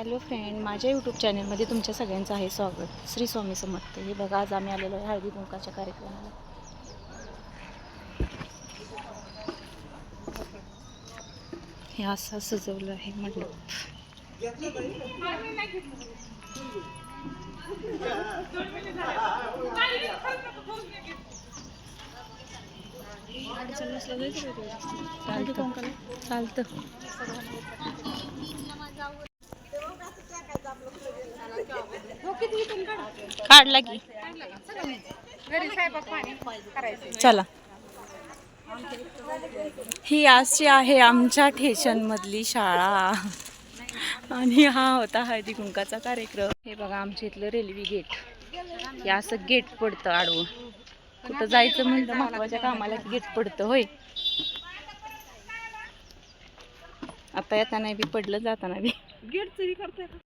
Hello friend माझ्या YouTube चॅनलमध्ये तुमच्या सगळ्यांचं आहे स्वागत. श्री स्वामी समर्थ. हे बघा आज आम्ही आलेलो आहे हळदी कुंकाच्या कार्यक्रमाला. हे असं सजवलं आहे मंडप. चालतं. काढला की. चला. ही आजची आहे आमच्या ठेशनमधली शाळा. आणि हा होता हळदी कुंकाचा कार्यक्रम. हे बघा आमच्या इथलं रेल्वे गेट. हे असं गेट पडतं आडवं. कुठं जायचं म्हणलं महत्त्वाच्या कामाला गेट पडतं होय. आता येताना बी पडलं जाताना बी. गेट तरी करताय